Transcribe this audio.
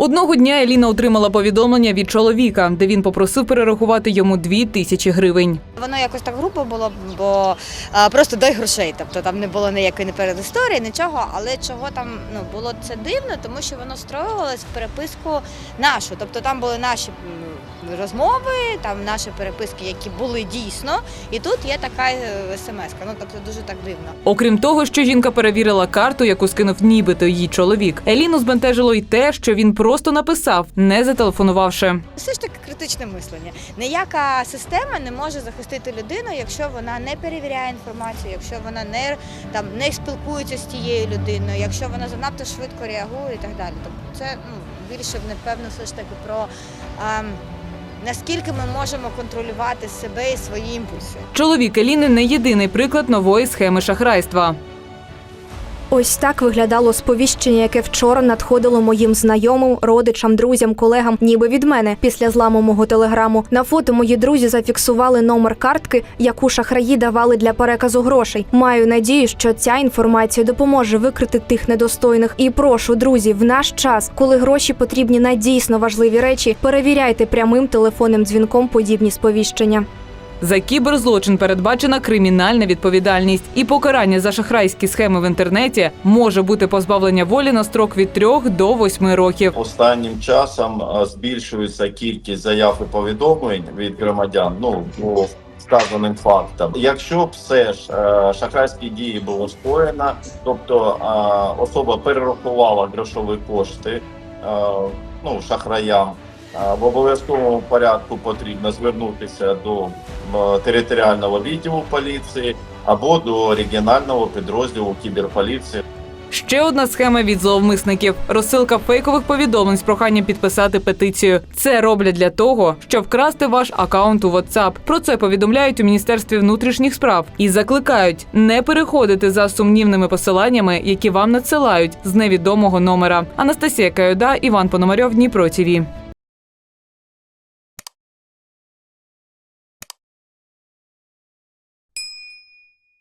Одного дня Еліна отримала повідомлення від чоловіка, де він попросив перерахувати йому дві тисячі гривень. Воно якось так грубо було, бо а, просто дай грошей. Тобто там не було ніякої не передісторії, нічого. Але чого там ну було це дивно, тому що воно строювалось в переписку нашу. Тобто там були наші розмови, там наші переписки, які були дійсно. І тут є така смс. Ну тобто дуже так дивно. Окрім того, що жінка перевірила карту, яку скинув нібито її чоловік. Еліну збентежило й те, що він просто написав, не зателефонувавши. Все ж таки критичне мислення. Ніяка система не може захистити людину, якщо вона не перевіряє інформацію, якщо вона не там не спілкується з тією людиною, якщо вона занадто швидко реагує і так далі. Тобто це ну, більше напевно все ж таки про ем, наскільки ми можемо контролювати себе і свої імпульси. Чоловік Еліни не єдиний приклад нової схеми шахрайства. Ось так виглядало сповіщення, яке вчора надходило моїм знайомим, родичам, друзям, колегам, ніби від мене після зламу мого телеграму. На фото мої друзі зафіксували номер картки, яку шахраї давали для переказу грошей. Маю надію, що ця інформація допоможе викрити тих недостойних. І прошу, друзі, в наш час, коли гроші потрібні на дійсно важливі речі, перевіряйте прямим телефонним дзвінком подібні сповіщення. За кіберзлочин передбачена кримінальна відповідальність, і покарання за шахрайські схеми в інтернеті може бути позбавлення волі на строк від 3 до 8 років. Останнім часом е, збільшується кількість заяв і повідомлень від громадян. Ну по сказаним фактам. Якщо все ж е, шахрайські дії було скоєно, тобто е, особа перерахувала грошові кошти ну шахраям. В обов'язковому порядку потрібно звернутися до територіального відділу поліції або до регіонального підрозділу кіберполіції. Ще одна схема від зловмисників розсилка фейкових повідомлень з проханням підписати петицію. Це роблять для того, щоб вкрасти ваш акаунт у WhatsApp. Про це повідомляють у міністерстві внутрішніх справ і закликають не переходити за сумнівними посиланнями, які вам надсилають з невідомого номера. Анастасія Кайода, Іван Пономарьов, Дніпро ТІВІ.